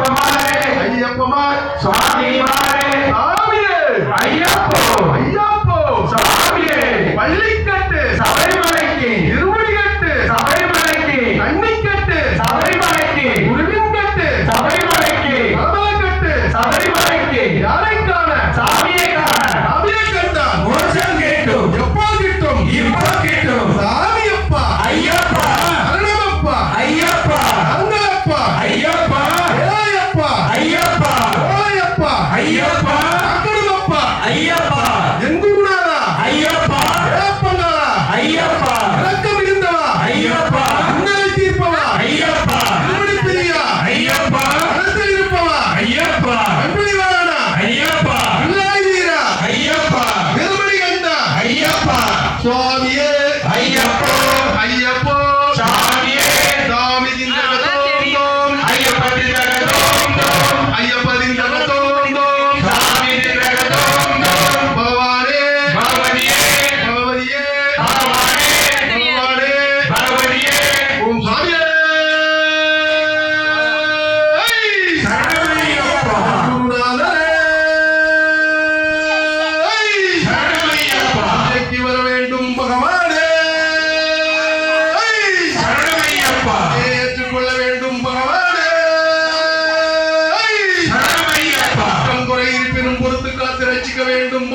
ஐயப்பமாய் ஐயப்பமாய் சுவாமிமாய் Islamiye give him money.